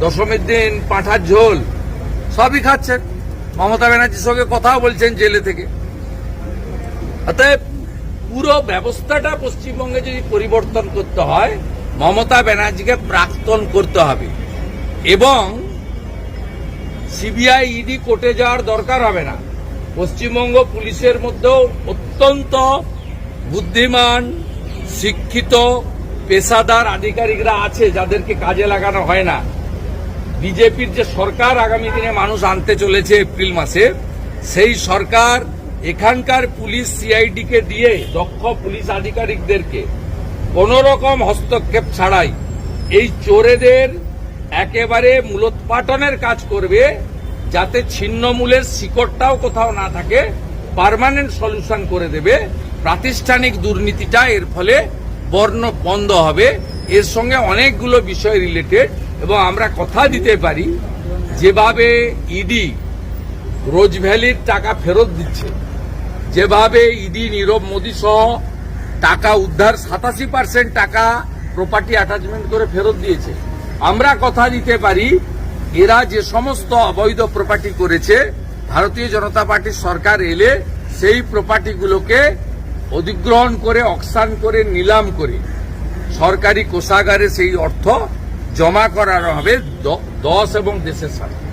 দশমীর দিন, পাঁঠার ঝোল, সবই খাচ্ছেন। মমতা ব্যানার্জির সঙ্গে কথাও বলছেন জেলে থেকে। অতএব পুরো ব্যবস্থাটা পশ্চিমবঙ্গে যদি পরিবর্তন করতে হয়, মমতা ব্যানার্জিকে প্রাক্তন করতে হবে। এবং সিবিআই, ইডি কোর্টে যাওয়ার দরকার হবে না। পশ্চিমবঙ্গ পুলিশের মধ্যেও অত্যন্ত বুদ্ধিমান, শিক্ষিত, পেশাদার আধিকারিকরা আছে যাদেরকে কাজে লাগানো হয় না। বিজেপির যে সরকার আগামী দিনে মানুষ আনতে চলেছে এপ্রিল মাসে, সেই সরকার এখানকার পুলিশ সিআইডি কে দিয়ে দক্ষ পুলিশ আধিকারিকদেরকে কোন রকম হস্তক্ষেপ ছাড়াই এই চোরেদের একেবারে মূলোৎপাটনের কাজ করবে, যাতে ছিন্নমূলের শিকড়টাও কোথাও না থাকে, পার্মানেন্ট সলিউশন করে দেবে। প্রাতিষ্ঠানিক দুর্নীতিটা এর ফলে বর্ণ বন্ধ হবে। এর সঙ্গে অনেকগুলো বিষয় রিলেটেড এবং আমরা কথা দিতে পারি, যেভাবে ইডি রোজ ভ্যালির টাকা ফেরত দিচ্ছে, যেভাবে ইডি নীরব মোদী সহ টাকা উদ্ধার, সাতাশি পার্সেন্ট টাকা প্রপার্টি অ্যাটাচমেন্ট করে ফেরত দিয়েছে। আমরা কথা দিতে পারি, এরা যে সমস্ত অবৈধ প্রপার্টি করেছে, ভারতীয় জনতা পার্টির সরকার এলে সেই প্রপার্টিগুলোকে অধিগ্রহণ করে অকসান করে, নিলাম করে, সরকারি কোষাগারে সেই অর্থ জমা করার হবে দশ এবং দেশের নরেন্দ্র